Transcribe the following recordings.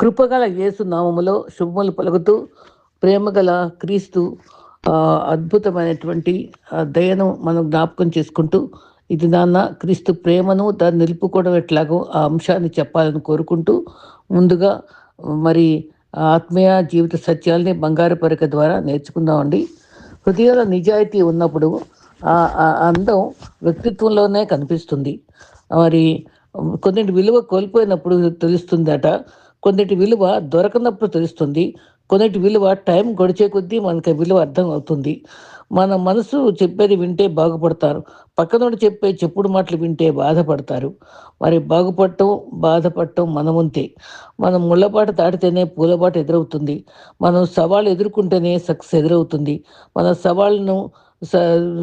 కృపగల యేసు నామములో శుభములు పలుకుతూ ప్రేమగల క్రీస్తు అద్భుతమైనటువంటి దయను మనం జ్ఞాపకం చేసుకుంటూ ఇది నాన్న క్రీస్తు ప్రేమను దాన్ని నిలుపుకోవడం ఎట్లాగో ఆ అంశాన్ని చెప్పాలని కోరుకుంటూ ముందుగా మరి ఆత్మీయ జీవిత సత్యాల్ని బంగారు పరిక ద్వారా నేర్చుకుందామండి. హృదయంలో నిజాయితీ ఉన్నప్పుడు ఆ అందం వ్యక్తిత్వంలోనే కనిపిస్తుంది. మరి కొన్నింటి విలువ కోల్పోయినప్పుడు తెలుస్తుందట కొన్నిటి విలువ దొరకనప్పుడు తెలుస్తుంది కొన్నిటి విలువ టైం గడిచే కొద్దీ మనకి విలువ అర్థం అవుతుంది. మన మనసు చెప్పేది వింటే బాగుపడతారు పక్కనోడు చెప్పే చెప్పుడు మాటలు వింటే బాధపడతారు. మరి బాగుపడటం బాధపడటం మనముంతే. మనం ముళ్ళపాట దాటితేనే పూలబాట ఎదురవుతుంది. మనం సవాళ్ళు ఎదుర్కొంటేనే సక్సెస్ ఎదురవుతుంది. మన సవాళ్ళను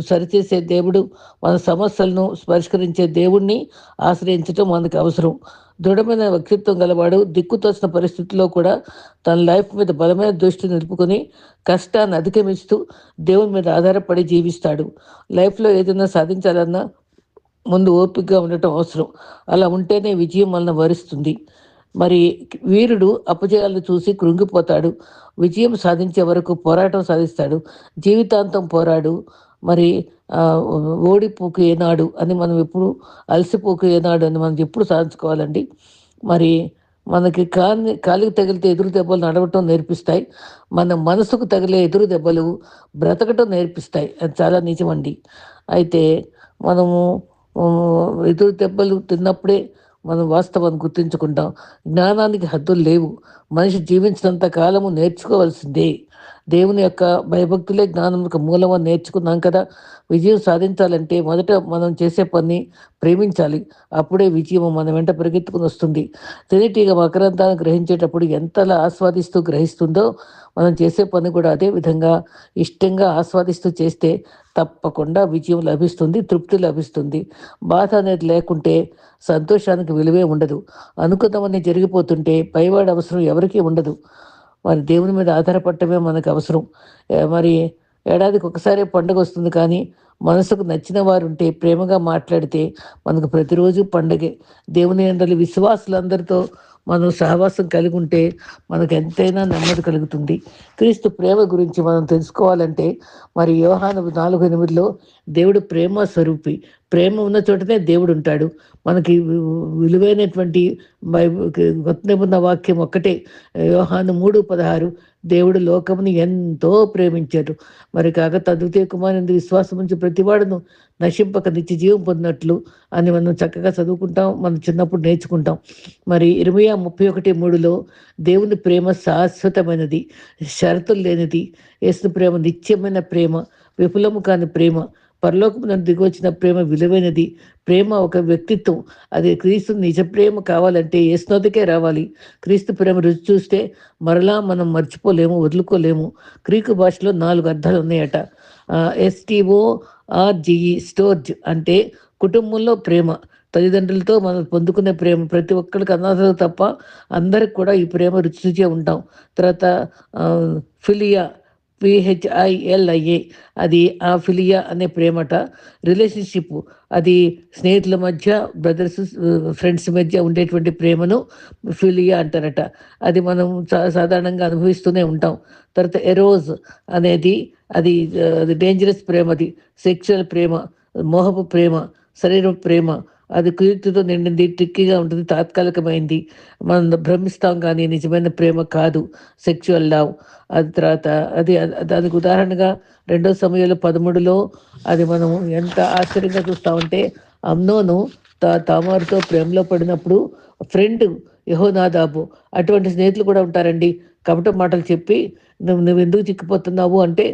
సరిచేసే దేవుడు మన సమస్యలను పరిష్కరించే దేవుణ్ణి ఆశ్రయించడం మనకు అవసరం. దృఢమైన వ్యక్తిత్వం గలవాడు దిక్కుతోసిన పరిస్థితుల్లో కూడా తన లైఫ్ మీద బలమైన దృష్టి నిలుపుకొని కష్టాన్ని అధిగమిస్తూ దేవుని మీద ఆధారపడి జీవిస్తాడు. లైఫ్లో ఏదైనా సాధించాలన్నా ముందు ఓపికగా ఉండటం అవసరం. అలా ఉంటేనే విజయం వలన వరిస్తుంది. మరి వీరుడు అపజయాలను చూసి కృంగిపోతాడు. విజయం సాధించే వరకు పోరాటం సాధిస్తాడు. జీవితాంతం పోరాడు. మరి ఓడిపోకు ఏనాడు అని మనం ఎప్పుడు అలసిపోకు ఏనాడు అని మనం ఎప్పుడు సాధించుకోవాలండి. మరి మనకి కాలి కాలికి తగిలితే ఎదురు దెబ్బలు నడవటం నేర్పిస్తాయి. మన మనసుకు తగిలే ఎదురు దెబ్బలు బ్రతకటం నేర్పిస్తాయి. అది చాలా నిజమండి. అయితే మనము ఎదురు దెబ్బలు తిన్నప్పుడే మనం వాస్తవాన్ని గుర్తించుకుంటాం. జ్ఞానానికి హద్దులు లేవు. మనిషి జీవించినంత కాలము నేర్చుకోవాల్సిందే. దేవుని యొక్క భయభక్తులే జ్ఞానం యొక్క మూలం అని నేర్చుకున్నాం కదా. విజయం సాధించాలంటే మొదట మనం చేసే పని ప్రేమించాలి. అప్పుడే విజయం మన వెంట పరిగెత్తుకుని వస్తుంది. తేనెటీగ మకరంతాన్ని గ్రహించేటప్పుడు ఎంతలా ఆస్వాదిస్తూ గ్రహిస్తుందో మనం చేసే పని కూడా అదే విధంగా ఇష్టంగా ఆస్వాదిస్తూ చేస్తే తప్పకుండా విజయం లభిస్తుంది తృప్తి లభిస్తుంది. బాధ అనేది లేకుంటే సంతోషానికి విలువే ఉండదు. అనుకున్నవన్నీ జరిగిపోతుంటే పైవాడి అవసరం ఎవరికీ ఉండదు. మరి దేవుని మీద ఆధారపడటమే మనకు అవసరం. మరి ఏడాదికి ఒకసారి పండుగ వస్తుంది కానీ మనసుకు నచ్చిన వారు ఉంటే ప్రేమగా మాట్లాడితే మనకు ప్రతిరోజు పండగే. దేవుని అందరి విశ్వాసులందరితో మనం సహవాసం కలిగి ఉంటే మనకు ఎంతైనా నెమ్మది కలుగుతుంది. క్రీస్తు ప్రేమ గురించి మనం తెలుసుకోవాలంటే మరి యోహాను నాలుగు ఎనిమిదిలో దేవుడు ప్రేమ స్వరూపి. ప్రేమ ఉన్న చోటనే దేవుడు ఉంటాడు. మనకి విలువైనటువంటి కొత్త నిబంధన వాక్యం ఒక్కటే. యోహాను మూడు పదహారు దేవుడు లోకముని ఎంతో ప్రేమించాడు. మరి కాక తదుతే కుమారుని విశ్వాసం నుంచి ప్రతివాడును నశింపక నిత్య జీవం పొందినట్లు అని మనం చక్కగా చదువుకుంటాం మనం చిన్నప్పుడు నేర్చుకుంటాం. మరి ఇరవై ముప్పై ఒకటి మూడులో దేవుని ప్రేమ శాశ్వతమైనది షరతులు లేనిది యేసు ప్రేమ నిత్యమైన ప్రేమ విపులము కాని ప్రేమ పరలోకము నన్ను దిగొచ్చిన ప్రేమ విలువైనది. ప్రేమ ఒక వ్యక్తిత్వం. అది క్రీస్తు నిజ ప్రేమ కావాలంటే ఏసునోదికే రావాలి? క్రీస్తు ప్రేమ రుచి చూస్తే మరలా మనం మర్చిపోలేము వదులుకోలేము. గ్రీకు భాషలో నాలుగు అర్థాలు ఉన్నాయట. ఎస్టీఓ ఆర్జిఈ స్టోర్జ్ అంటే కుటుంబంలో ప్రేమ. తల్లిదండ్రులతో మనం పొందుకునే ప్రేమ. ప్రతి ఒక్కరికి అనాథలు తప్ప అందరికి కూడా ఈ ప్రేమ రుచి చూచే ఉంటాం. తర్వాత ఫిలియా పిహెచ్ఐఎల్ఐఏ అది ఆ ఫిలియా అనే ప్రేమట. రిలేషన్షిప్ అది స్నేహితుల మధ్య బ్రదర్స్ ఫ్రెండ్స్ మధ్య ఉండేటువంటి ప్రేమను ఫిలియా అంటారట. అది మనం సాధారణంగా అనుభవిస్తూనే ఉంటాం. తర్వాత ఎరోజ్ అనేది అది అది డేంజరస్ ప్రేమ అది. సెక్షువల్ ప్రేమ మోహపు ప్రేమ శరీర ప్రేమ అది కుయుక్తితో నిండింది ట్రిక్కీగా ఉంటుంది తాత్కాలికమైంది. మనం భ్రమిస్తాం కానీ నిజమైన ప్రేమ కాదు సెక్చువల్ లవ్ అది తర్వాత అది దానికి ఉదాహరణగా రెండో సమయంలో పదమూడులో అది మనం ఎంత ఆశ్చర్యంగా చూస్తామంటే అమ్నోను తా తామారుతో ప్రేమలో పడినప్పుడు ఫ్రెండ్ యహోనాదాబు అటువంటి స్నేహితులు కూడా ఉంటారండి. కపట మాటలు చెప్పి నువ్వు నువ్వు ఎందుకు చిక్కిపోతున్నావు? అంటే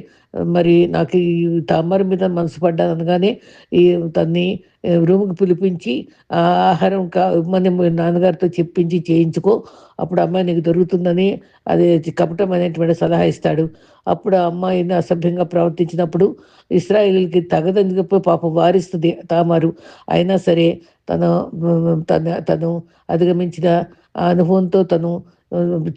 మరి నాకు ఈ తామర మీద మనసు పడ్డాను అనగానే ఈ తన్ని రూమ్కి పిలిపించి ఆహారం కా మన నాన్నగారితో చెప్పించి చేయించుకో. అప్పుడు అమ్మాయి నీకు దొరుకుతుందని అది కపటమైనటువంటి సలహా ఇస్తాడు. అప్పుడు ఆ అమ్మాయిని అసభ్యంగా ప్రవర్తించినప్పుడు ఇస్రాయిల్కి తగదని పాపం వారిస్తుంది తామారు. అయినా సరే తను తన తను అధిగమించిన అనుభవంతో తను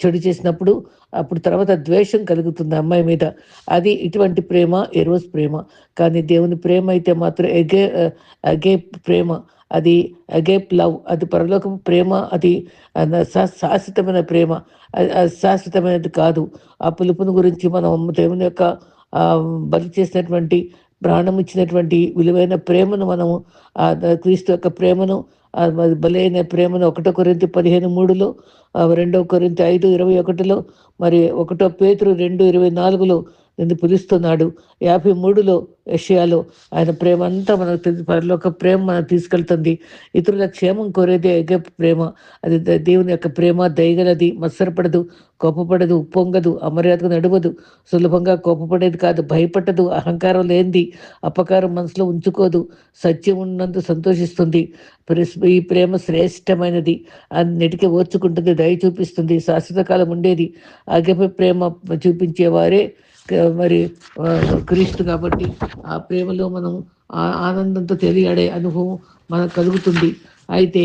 చెడు చేసినప్పుడు అప్పుడు తర్వాత ద్వేషం కలుగుతుంది అమ్మాయి మీద. అది ఇటువంటి ప్రేమ ఎరోస్ ప్రేమ. కానీ దేవుని ప్రేమ అయితే మాత్రం ఎగే అగే ప్రేమ. అది అగేప్ లవ్. అది పరలోకం ప్రేమ అది శాశ్వతమైన ప్రేమ. శాశ్వతమైనది కాదు. ఆ పిలుపుని గురించి మనం దేవుని యొక్క బలి చేసినటువంటి ప్రాణం ఇచ్చినటువంటి విలువైన ప్రేమను మనము ఆ క్రీస్తు యొక్క ప్రేమను బలైన ప్రేమను ఒకటో కొరింతి పదిహేను మూడులో రెండో కొరింతి ఐదు ఇరవై ఒకటిలో మరి ఒకటో పేతురు రెండు ఇరవై నాలుగులో నిన్ను పిలుస్తున్నాడు యాభై మూడులో ఏషియాలో ఆయన ప్రేమ అంతా మనకు తెలిసి పరలోక ప్రేమ మనకు తీసుకెళ్తుంది. ఇతరుల క్షేమం కోరేదే ఎగ ప్రేమ. అది దేవుని యొక్క ప్రేమ దయగలది. మత్సరపడదు కోపపడదు ఉప్పొంగదు అమర్యాదకు నడవదు. సులభంగా కోపపడేది కాదు భయపడదు అహంకారం లేనిది అపకారం మనసులో ఉంచుకోదు సత్యం ఉన్నందు సంతోషిస్తుంది. ఈ ప్రేమ శ్రేష్టమైనది. అన్నిటికీ ఓర్చుకుంటుంది దయ చూపిస్తుంది. శాశ్వత కాలం ఉండేది. అగప ప్రేమ చూపించేవారే మరి క్రీస్తు కాబట్టి ఆ ప్రేమలో మనం ఆనందంతో తెలియాడే అనుభవం మనకు కలుగుతుంది. అయితే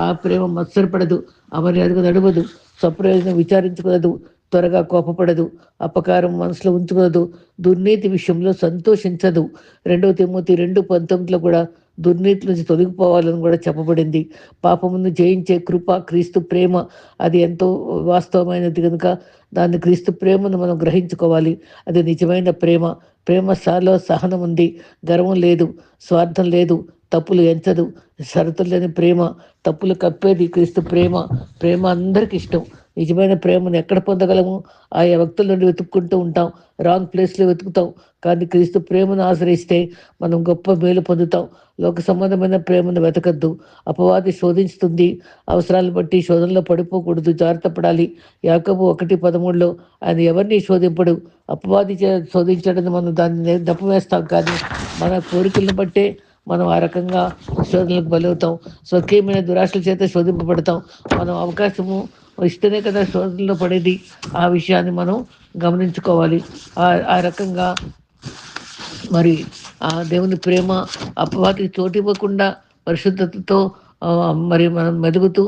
ఆ ప్రేమ మత్సరపడదు అమర్యాదగా నడవదు స్వప్రయోజనం విచారించకూడదు త్వరగా కోపపడదు అపకారం మనసులో ఉంచుకోదు దుర్నీతి విషయంలో సంతోషించదు. రెండవ తిమ్మతి రెండు పంతొమ్మిదిలో కూడా దుర్నీతి నుంచి తొలగిపోవాలని కూడా చెప్పబడింది. పాపమును జయించే కృప క్రీస్తు ప్రేమ అది ఎంతో వాస్తవమైనది కనుక దాన్ని క్రీస్తు ప్రేమను మనం గ్రహించుకోవాలి. అది నిజమైన ప్రేమ. ప్రేమ సాలో సహనం ఉంది. గర్వం లేదు స్వార్థం లేదు తప్పులు ఎంచదు. షరతులు లేని ప్రేమ తప్పులు కప్పేది క్రీస్తు ప్రేమ. ప్రేమ అందరికి ఇష్టం. నిజమైన ప్రేమను ఎక్కడ పొందగలము? ఆయా వ్యక్తుల నుండి వెతుక్కుంటూ ఉంటాం. రాంగ్ ప్లేస్లో వెతుకుతాం. కానీ క్రీస్తు ప్రేమను ఆశ్రయిస్తే మనం గొప్ప మేలు పొందుతాం. లోక సంబంధమైన ప్రేమను వెతకద్దు. అపవాది శోధిస్తుంది అవసరాలను బట్టి శోధనలో పడిపోకూడదు. జాగ్రత్త పడాలి. యాకబు ఒకటి పదమూడులో ఆయన ఎవరిని శోధింపడు? అపవాది శోధించడం మనం దాన్ని దప్పవేస్తాం. కానీ మన కోరికలను బట్టే మనం ఆ రకంగా శోధనలకు బలవుతాం. స్వకీయమైన దురాశల చేత శోధింపబడతాం. మనం అవకాశము ఇస్తేనే కదా శోధనలో పడేది. ఆ విషయాన్ని మనం గమనించుకోవాలి. ఆ రకంగా మరి ఆ దేవుని ప్రేమ అపవాదికి చోటివ్వకుండా పరిశుద్ధతతో మరి మనం మెదుగుతూ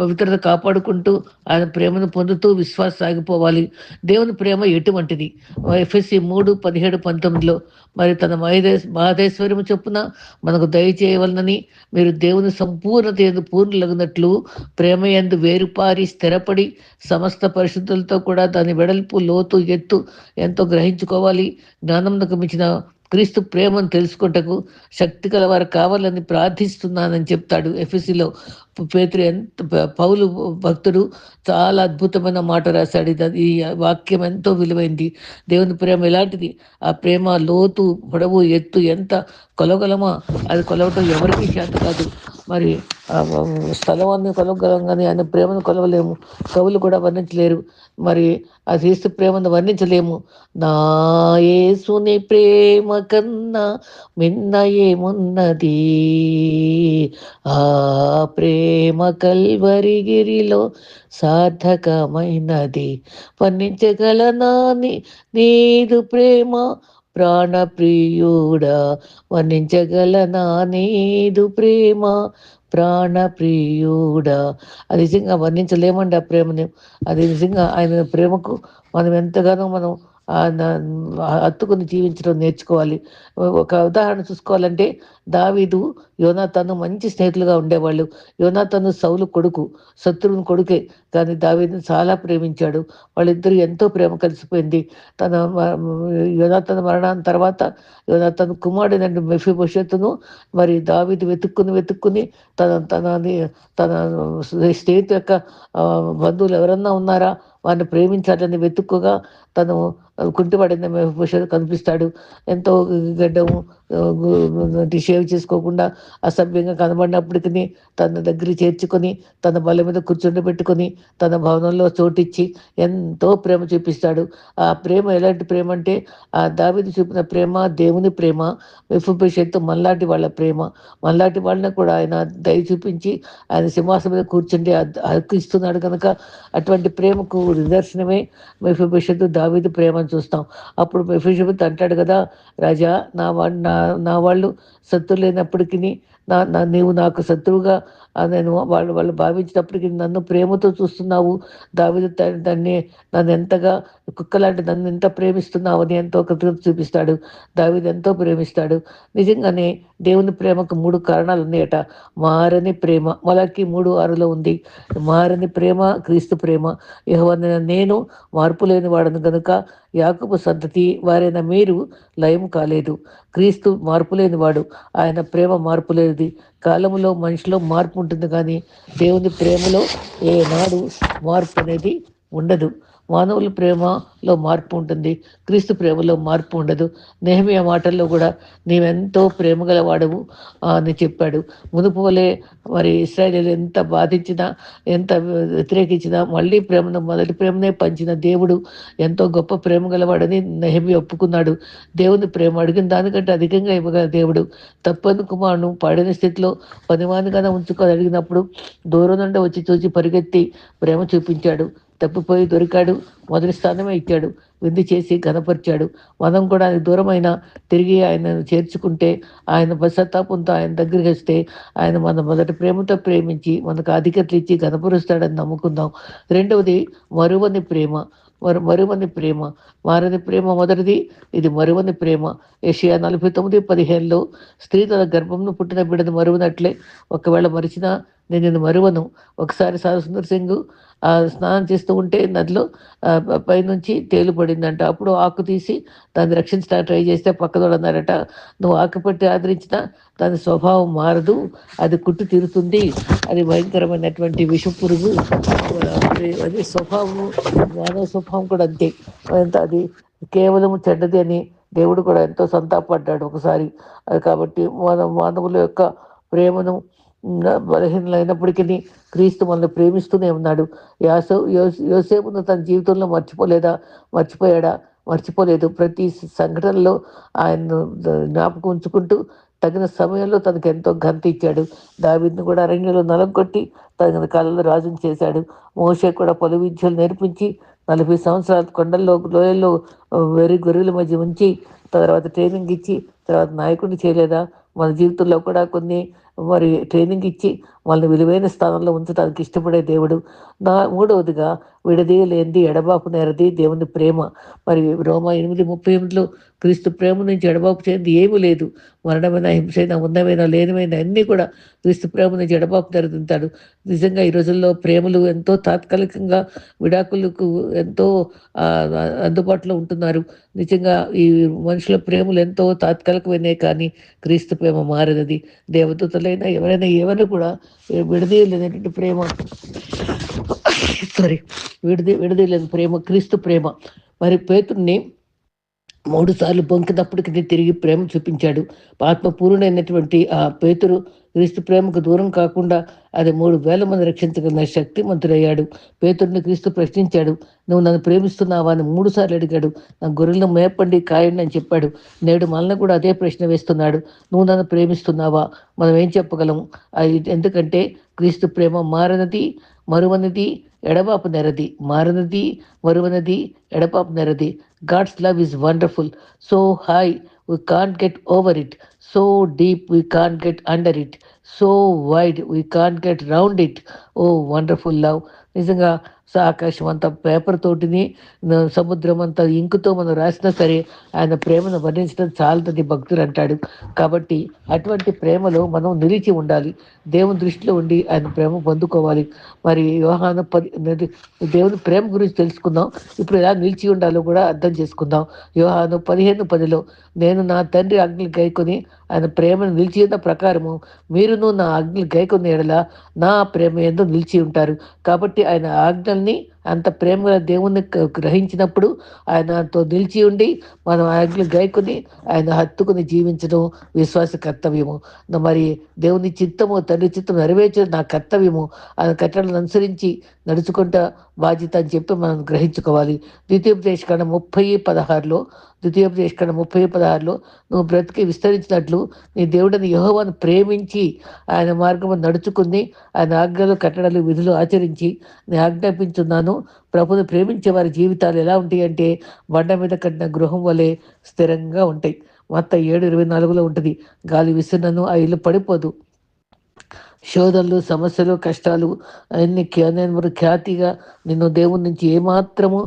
పవిత్రత కాపాడుకుంటూ ఆయన ప్రేమను పొందుతూ విశ్వాస సాగిపోవాలి. దేవుని ప్రేమ ఎటువంటిది? ఎఫ్ఎస్సి మూడు పదిహేడు పంతొమ్మిదిలో మరి తన మహదేశ్ మహదేశ్వర్యము చొప్పున మనకు దయచేయవలనని మీరు దేవుని సంపూర్ణత ఎందు పూర్ణులగినట్లు ప్రేమ ఎందు వేరుపారి స్థిరపడి సమస్త పరిశుద్ధులతో కూడా దాని వెడల్పు లోతు ఎత్తు ఎంతో గ్రహించుకోవాలి. జ్ఞానంకు మించిన క్రీస్తు ప్రేమను తెలుసుకుంటకు శక్తి వారు కావాలని ప్రార్థిస్తున్నానని చెప్తాడు ఎఫ్ఎస్సిలో. పేతురు ఎంత పౌలు భక్తుడు చాలా అద్భుతమైన మాట రాశాడు. ఈ వాక్యం ఎంతో విలువైంది. దేవుని ప్రేమ ఎలాంటిది? ఆ ప్రేమ లోతు పొడవు ఎత్తు ఎంత కొలగలమా అది కొలవటం ఎవరికి చేత కాదు. మరి స్థలవాన్ని కొలవగలం కానీ ఆయన ప్రేమను కొలవలేము. కవులు కూడా వర్ణించలేరు. మరి ఆ క్రీస్తు ప్రేమను వర్ణించలేము. నా యేసుని ప్రేమ కన్నా మిన్న ఏమున్నది? ఆ ప్రేమ కల్వరిగిరిలో సార్థకమైనది. వర్ణించగలనాని నీదు ప్రేమ? ప్రాణప్రియుడా వర్ణించగలనా నీదు ప్రేమ? ప్రాణప్రియుడా. అది నిజంగా వర్ణించలేమండి ఆ ప్రేమని. అది నిజంగా ఆయన ప్రేమకు మనం ఎంతగానో మనం హత్తుకుని జీవించడం నేర్చుకోవాలి. ఒక ఉదాహరణ చూసుకోవాలంటే దావీదు యోనాతను మంచి స్నేహితులుగా ఉండేవాళ్ళు. యోనాతను సౌలు కొడుకు శత్రువుని కొడుకే. కానీ దావీదును చాలా ప్రేమించాడు. వాళ్ళిద్దరూ ఎంతో ప్రేమ కలిసిపోయింది. తన యోనాతను మరణాన్ని తర్వాత యోనాతను కుమారుడు మెఫీ భవిష్యత్తును మరి దావీదు వెతుక్కుని వెతుక్కుని తన తన తన స్నేహితు యొక్క బంధువులు ఎవరన్నా ఉన్నారా? వారిని ప్రేమించాలని వెతుక్కుగా తను కుంటిపడిన భవిష్యత్తు కనిపిస్తాడు. ఎంతో గడ్డము షేవ్ చేసుకోకుండా అసభ్యంగా కనబడినప్పటికీ తన దగ్గర చేర్చుకొని తన బల మీద కూర్చుండబెట్టుకొని తన భవనంలో చోటిచ్చి ఎంతో ప్రేమ చూపిస్తాడు. ఆ ప్రేమ ఎలాంటి ప్రేమ అంటే ఆ దావిది చూపిన ప్రేమ దేవుని ప్రేమ విఫుభవిష్యత్తు మల్లాటి వాళ్ళ ప్రేమ. మల్లాటి వాళ్ళని కూడా ఆయన దయ చూపించి ఆయన సింహాసనం మీద కూర్చుండి హక్కు ఇస్తున్నాడు కనుక అటువంటి ప్రేమకు నిదర్శనమే మెఫిభవిష్యత్తు దావిది ప్రేమ చూస్తాం. అప్పుడు మెఫిషబత్ అంటాడు కదా రాజా నా నా నా వాళ్ళు శత్రు లేనప్పటికీ నా నా నీవు నాకు శత్రువుగా నేను వాళ్ళు వాళ్ళు భావించినప్పటికీ నన్ను ప్రేమతో చూస్తున్నావు. దావిద దాన్ని నన్ను ఎంతగా కుక్కలాంటి నన్ను ఎంత ప్రేమిస్తున్నావు అని ఎంతో కృతజ్ఞత చూపిస్తాడు. దావిది ఎంతో ప్రేమిస్తాడు. నిజంగానే దేవుని ప్రేమకు మూడు కారణాలు ఉన్నాయట. మారని ప్రేమ మొలకి మూడు ఆరులో ఉంది. మారని ప్రేమ క్రీస్తు ప్రేమ. యహోవన నేను మార్పు లేని వాడను కనుక యాకపు సంతతి వారైన మీరు లయం కాలేదు. క్రీస్తు మార్పు లేనివాడు. ఆయన ప్రేమ మార్పు లేనిది. కాలంలో మనిషిలో మార్పు ఉంటుంది కానీ దేవుని ప్రేమలో ఏనాడు మార్పు అనేది ఉండదు. మానవుల ప్రేమలో మార్పు ఉంటుంది క్రీస్తు ప్రేమలో మార్పు ఉండదు. నేహమియా మాటల్లో కూడా నీవెంతో ప్రేమ గలవాడవు అని చెప్పాడు. మునుపు వలె మరి ఇస్రాయలీలు ఎంత బాధించినా ఎంత వ్యతిరేకించినా మళ్ళీ ప్రేమను మొదటి ప్రేమనే పంచిన దేవుడు ఎంతో గొప్ప ప్రేమ గలవాడని నెహమి ఒప్పుకున్నాడు. దేవుని ప్రేమ అడిగిన దానికంటే అధికంగా ఇవ్వగల దేవుడు తప్పని కుమారును పడిన స్థితిలో పనివానిగానే ఉంచుకొని అడిగినప్పుడు దూరం నుండి వచ్చి చూసి పరిగెత్తి ప్రేమ చూపించాడు. తప్పిపోయి దొరికాడు. మొదటి స్థానమే ఇచ్చాడు. విందు చేసి ఘనపరిచాడు. మనం కూడా ఆయన దూరమైన తిరిగి ఆయనను చేర్చుకుంటే ఆయన పశ్చాత్తాపంతో ఆయన దగ్గరికి వస్తే ఆయన మన మొదటి ప్రేమతో ప్రేమించి మనకు అధికతలు ఇచ్చి ఘనపరుస్తాడని నమ్ముకుందాం. రెండవది మరువని ప్రేమ. మరు మరువని ప్రేమ. మారని ప్రేమ మొదటిది ఇది మరువని ప్రేమ. ఏషియా నలభై తొమ్మిది పదిహేనులో స్త్రీ తన గర్భంను పుట్టిన బిడ్డను మరువనట్లే ఒకవేళ మరిచినా నేను నేను మరువను. ఒకసారి సార్ సుందర్ సింగ్ స్నానం చేస్తూ ఉంటే నదిలో పైనుంచి తేలుపడిందంట అప్పుడు ఆకు తీసి దాన్ని రక్షించడానికి ట్రై చేస్తే పక్కదోడు అన్నారట నువ్వు ఆకు పెట్టి ఆదరించిన దాని స్వభావం మారదు అది కుట్టు తీరుతుంది. అది భయంకరమైనటువంటి విష పురుగు అది స్వభావము మానవ స్వభావం కూడా అంతే. అది కేవలం చెడ్డది అని దేవుడు కూడా ఎంతో సంతాపడ్డాడు ఒకసారి. అది కాబట్టి మన మానవుల యొక్క ప్రేమను బలహీనలైనప్పటికీ క్రీస్తు మనల్ని ప్రేమిస్తూనే ఉన్నాడు. యాసో యోసేపును తన జీవితంలో మర్చిపోలేదా? మర్చిపోయాడా? మర్చిపోలేదు. ప్రతి సంఘటనలో ఆయన జ్ఞాపకం ఉంచుకుంటూ తగిన సమయంలో తనకు ఎంతో గంత ఇచ్చాడు. దావిని కూడా అరణ్యంలో నలం కొట్టి తగిన కాలంలో రాజును చేశాడు. మోషే కూడా పలు విద్యలు నేర్పించి నలభై సంవత్సరాలు కొండల్లో లోయల్లో వెరి గొర్రెల మధ్య ఉంచి తర్వాత ట్రైనింగ్ ఇచ్చి తర్వాత నాయకుడిని చేయలేదా? మన జీవితంలో కూడా కొన్ని మరి ట్రైనింగ్ ఇచ్చి వాళ్ళని విలువైన స్థానంలో ఉంచడానికి ఇష్టపడే దేవుడు. నా మూడవదిగా విడదీయలేంది ఎడబాపు నేరది దేవుని ప్రేమ. మరి రోమా ఎనిమిది ముప్పై ఎనిమిదిలో క్రీస్తు ప్రేమ నుంచి ఎడబాపు చేయింది ఏమీ లేదు. మరణమైన హింసైనా ఉన్నమైనా లేనివైనా అన్నీ కూడా క్రీస్తు ప్రేమ నుంచి ఎడబాపు జరుగుతుంటాడు. నిజంగా ఈ రోజుల్లో ప్రేమలు ఎంతో తాత్కాలికంగా విడాకులకు ఎంతో అందుబాటులో ఉంటున్నారు. నిజంగా ఈ మనుషుల ప్రేమలు ఎంతో తాత్కాలికమైనవి కానీ క్రీస్తు ప్రేమ మారినది. దేవదూతలైనా ఎవరైనా ఏమైనా కూడా విడదీయలేనటువంటి ప్రేమ. సారీ విడది విడదీయలేదు ప్రేమ క్రీస్తు ప్రేమ. మరి పేతుర్ని మూడు సార్లు పొంకినప్పటికీ తిరిగి ప్రేమ చూపించాడు. ఆత్మపూర్ణైనటువంటి ఆ పేతురు క్రీస్తు ప్రేమకు దూరం కాకుండా అది మూడు వేల మంది రక్షించగలిగిన శక్తిమంతుడయ్యాడు. పేతుడిని క్రీస్తు ప్రశ్నించాడు నువ్వు నన్ను ప్రేమిస్తున్నావా? అని మూడు సార్లు అడిగాడు. నా గొర్రెలను మేపండి కాయండి అని చెప్పాడు. నేడు మనల్ని కూడా అదే ప్రశ్న వేస్తున్నాడు. నువ్వు నన్ను ప్రేమిస్తున్నావా? మనం ఏం చెప్పగలము అది ఎందుకంటే క్రీస్తు ప్రేమ మారనది మరువనది ఎడబాపు నెరది. మారనది మరువనది ఎడబాపు నెరది. God's love is wonderful so high we can't get over it so deep we can't get under it so wide we can't get round it oh wonderful love నిజంగా ఆకాశం అంతా పేపర్ తోటిని సముద్రం అంతా ఇంకుతో మనం రాసినా సరే ఆయన ప్రేమను వర్ణించడం చాలదని భక్తులు అంటాడు. కాబట్టి అటువంటి ప్రేమలో మనం నిలిచి ఉండాలి. దేవుని దృష్టిలో ఉండి ఆయన ప్రేమ పొందుకోవాలి. మరి వ్యవహాన పది దేవుని ప్రేమ గురించి తెలుసుకుందాం. ఇప్పుడు ఎలా నిలిచి ఉండాలో కూడా అర్థం చేసుకుందాం. వ్యవహాను పదిహేను పదిలో నేను నా తండ్రి అగ్ని గైకొని ఆయన ప్రేమను నిలిచి ఉన్న ప్రకారము మీరును నా అగ్ని గైకొని ఎడలా నా ప్రేమ ఎందు నిలిచి ఉంటారు. కాబట్టి ఆయన ఆజ్ఞ ఆజ్ఞల్ని అంత ప్రేమగా దేవుణ్ణి గ్రహించినప్పుడు ఆయనతో నిలిచి ఉండి మనం ఆజ్ఞ గైకుని ఆయన హత్తుకుని జీవించడం విశ్వాస కర్తవ్యము. మరి దేవుని చిత్తము తండ్రి చిత్తం నెరవేర్చడం నా కర్తవ్యము. ఆయన కట్టడలను అనుసరించి నడుచుకుంటా బాధ్యత అని చెప్పి మనం గ్రహించుకోవాలి. ద్వితీయోపదేశకాండ ముప్పై పదహారులో ద్వితీయోపదేశకాండ ముప్పై పదహారులో నువ్వు బ్రతికి విస్తరించినట్లు నీ దేవుడిని యహోవాను ప్రేమించి ఆయన మార్గం నడుచుకుని ఆయన ఆజ్ఞలు కట్టడలు విధులు ఆచరించి నేను ఆజ్ఞాపించున్నాను. ప్రభుని ప్రేమించే వారి జీవితాలు ఎలా ఉంటాయి అంటే బండ మీద కట్టిన గృహం వలె స్థిరంగా ఉంటాయి. మొత్తం ఏడు ఇరవై నాలుగులో ఉంటుంది. గాలి విసిరినను ఆ ఇల్లు పడిపోదు. శోధనలు సమస్యలు కష్టాలు అన్ని నేను ఖ్యాతిగా నిన్ను దేవుడి నుంచి ఏమాత్రము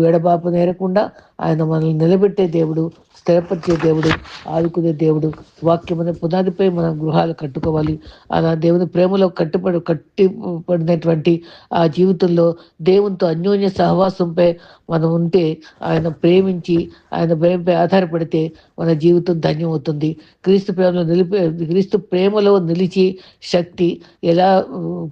వేడబాపు నేరకుండా ఆయన మనల్ని నిలబెట్టే దేవుడు స్థిరపరిచే దేవుడు ఆదుకునే దేవుడు వాక్యమైన పునాదిపై మనం గృహాలు కట్టుకోవాలి. అలా దేవుని ప్రేమలో కట్టుబడి కట్టిపడినటువంటి ఆ జీవితంలో దేవునితో అన్యోన్య సహవాసంపై మనం ఉంటే ఆయన ప్రేమించి ఆయన ప్రేమపై ఆధారపడితే మన జీవితం ధన్యమవుతుంది. క్రీస్తు ప్రేమలో నిలిపే క్రీస్తు ప్రేమలో నిలిచి శక్తి ఎలా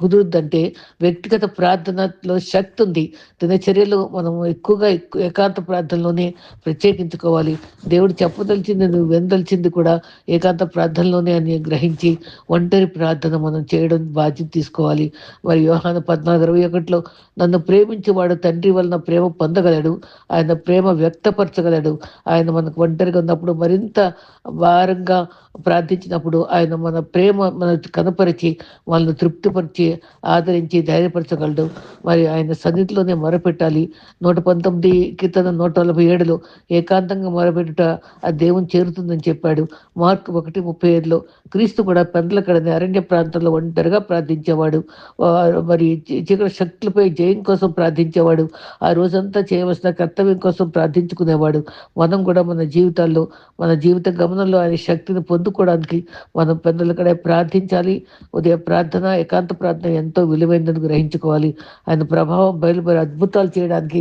కుదురుద్దంటే వ్యక్తిగత ప్రార్థనలో శక్తి ఉంది. దినచర్యలు మనం ఎక్కువగా ఏకాంత ప్రార్థనలోనే ప్రత్యేకించుకోవాలి. దేవుడు చెప్పదలిచింది నువ్వు వెందలిచింది కూడా ఏకాంత ప్రార్థనలోనే అని గ్రహించి ఒంటరి ప్రార్థన మనం చేయడం బాధ్యత తీసుకోవాలి. మరి వ్యవహాన పద్నాలుగు ఇరవై ఒకటిలో నన్ను ప్రేమించేవాడు తండ్రి వలన ప్రేమ పొందగలడు ఆయన ప్రేమ వ్యక్తపరచగలడు ఆయన మనకు ఒంటరిగా ఉన్నప్పుడు మరింత భారంగా ప్రార్థించినప్పుడు ఆయన మన ప్రేమ మన కనపరిచి వాళ్ళని తృప్తిపరిచి ఆదరించి ధైర్యపరచగలడు. మరి ఆయన సన్నిధిలోనే మొరపెట్టాలి. నూట పంతొమ్మిది కీర్తన నూట నలభై ఏడులో ఏకాంతంగా మొరపెట్టుట ఆ దేవుని చేరుతుందని చెప్పాడు. మార్క్ ఒకటి ముప్పై ఏడులో క్రీస్తు కూడా పెందల కడని అరణ్య ప్రాంతంలో ఒంటరిగా ప్రార్థించేవాడు. మరి చీకటి శక్తులపై జయం కోసం ప్రార్థించేవాడు. ఆ రోజంతా చేయవలసిన కర్తవ్యం కోసం ప్రార్థించుకునేవాడు. మనం కూడా మన జీవితాల్లో మన జీవిత గమనంలో ఆయన శక్తిని పొందుకోవడానికి మనం పెద్దలకడే ప్రార్థించాలి. ఉదయ ప్రార్థన ఏకాంత ప్రార్థన ఎంతో విలువైందని గ్రహించుకోవాలి. ఆయన ప్రభావం బయలుపడి అద్భుతాలు చేయడానికి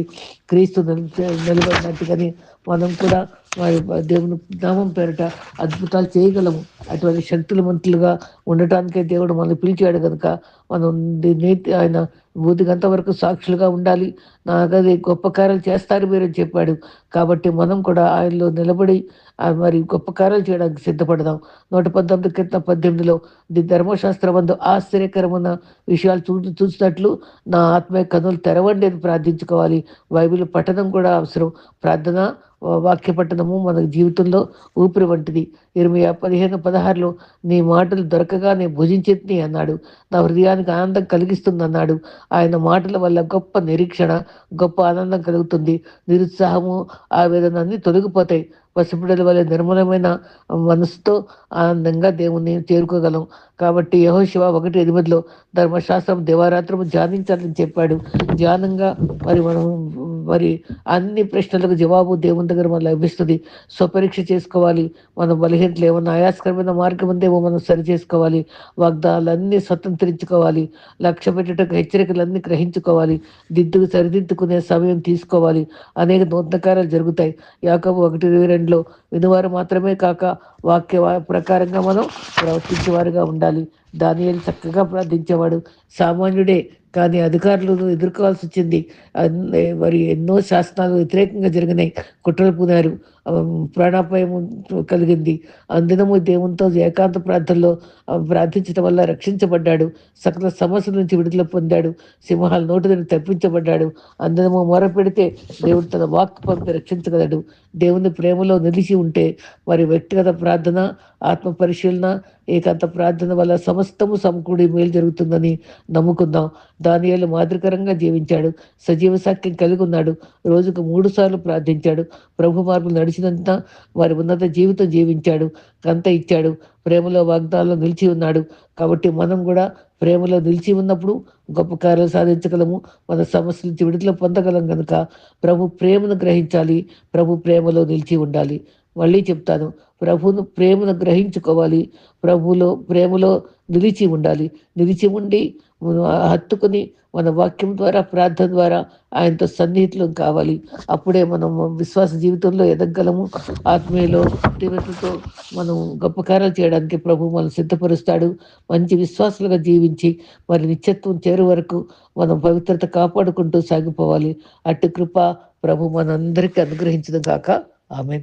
క్రీస్తు నిలబడినట్టుగాని మనం కూడా మరి దేవుని నామం పేరిట అద్భుతాలు చేయగలము. అటువంటి శక్తులవంతులుగా ఉండటానికే దేవుడు మనల్ని పిలిచాడు కనుక మనం నేతి ఆయన బూదిగంత వరకు సాక్షులుగా ఉండాలి. నాకది గొప్ప కార్యాలు చేస్తారు మీరు చెప్పాడు. కాబట్టి మనం కూడా ఆయనలో నిలబడి మరి గొప్ప కార్యాలు చేయడానికి సిద్ధపడదాం. నూట పంతొమ్మిది క్రితం పద్దెనిమిదిలో ది ధర్మశాస్త్ర వందు ఆశ్చర్యకరమైన విషయాలు చూ చూసినట్లు నా ఆత్మీయ కనులు తెరవండి అని ప్రార్థించుకోవాలి. బైబిల్ పఠనం కూడా అవసరం. ప్రార్థన వాక్య పట్టణము మన జీవితంలో ఊపిరి వంటిది. ఇరవై పదిహేను పదహారులో నీ మాటలు దొరకగా నేను భుజించేది అన్నాడు. నా హృదయానికి ఆనందం కలిగిస్తుంది అన్నాడు ఆయన మాటల వల్ల గొప్ప నిరీక్షణ గొప్ప ఆనందం కలుగుతుంది. నిరుత్సాహము ఆవేదన అన్ని తొలగిపోతాయి. పసిపిడల వల్ల నిర్మలమైన మనసుతో ఆనందంగా దేవుణ్ణి చేరుకోగలం. కాబట్టి యహోశివ ఒకటి ఎనిమిదిలో ధర్మశాస్త్రం దివారాత్రం ధ్యానించాలని చెప్పాడు. ధ్యానంగా మరి మనం మరి అన్ని ప్రశ్నలకు జవాబు దేవుని దగ్గర మనం లభిస్తుంది. స్వపరీక్ష చేసుకోవాలి. మన బలహీనతలు ఏమన్నా ఆయాస్కరమైన మార్గం ఉందేమో మనం సరి చేసుకోవాలి. వాగ్దానాలన్నీ స్వతంత్రించుకోవాలి. లక్ష్య పెట్టేటకు హెచ్చరికలన్నీ గ్రహించుకోవాలి. దిద్దుకు సరిదిద్దుకునే సమయం తీసుకోవాలి. అనేక నూతన జరుగుతాయి. యాకబు ఒకటి ఇరవై రెండులో వినివారు మాత్రమే కాక వాక్య ప్రకారంగా మనం ప్రవర్తించేవారుగా ఉండాలి. దాని చక్కగా ప్రార్థించేవాడు. సామాన్యుడే కానీ అధికారులను ఎదుర్కోవాల్సి వచ్చింది మరి ఎన్నో శాసనాలు వ్యతిరేకంగా జరిగినాయి. కుట్రలు పూనారు. ప్రాణాపాయం కలిగింది. అందినము దేవునితో ఏకాంత ప్రార్థనలో ప్రార్థించడం వల్ల రక్షించబడ్డాడు. సకల సమస్యల నుంచి విడుదల పొందాడు. సింహాల నోటి తప్పించబడ్డాడు. అందనము మొర పెడితే దేవుడు తన వాక్ పంపి రక్షించగలడు. దేవుని ప్రేమలో నిలిచి ఉంటే మరి వ్యక్తిగత ప్రార్థన ఆత్మ పరిశీలన ఏకాంత ప్రార్థన వల్ల సమస్తము సమకూడి మేలు జరుగుతుందని నమ్ముకుందాం. దానియాలు మాదిరికరంగా జీవించాడు. సజీవ సాక్ష్యం కలిగి ఉన్నాడు. రోజుకు మూడు సార్లు ప్రార్థించాడు. ప్రభు మార్పులు నడిచి నడిచినంత వారి ఉన్నత జీవితం జీవించాడు కంత ఇచ్చాడు ప్రేమలో వాగ్దానంలో నిలిచి ఉన్నాడు. కాబట్టి మనం కూడా ప్రేమలో నిలిచి ఉన్నప్పుడు గొప్ప కార్యాలు సాధించగలము. మన సమస్యల నుంచి విడుదల పొందగలం కనుక ప్రభు ప్రేమను గ్రహించాలి ప్రభు ప్రేమలో నిలిచి ఉండాలి. మళ్ళీ చెప్తాను. ప్రభును ప్రేమను గ్రహించుకోవాలి. ప్రభులో ప్రేమలో నిలిచి ఉండాలి. నిలిచి ఉండి హత్తుకుని మన వాక్యం ద్వారా ప్రార్థన ద్వారా ఆయనతో సన్నిహితులం కావాలి. అప్పుడే మనం విశ్వాస జీవితంలో ఎదగలము ఆత్మీయలో తీవ్రతతో మనం గొప్ప కార్యాలు చేయడానికి ప్రభు మనం సిద్ధపరుస్తాడు. మంచి విశ్వాసాలుగా జీవించి మరి నిత్యత్వం చేరు వరకు మనం పవిత్రత కాపాడుకుంటూ సాగిపోవాలి. అట్టి కృప ప్రభు మనందరికీ అనుగ్రహించడం కాక ఆమె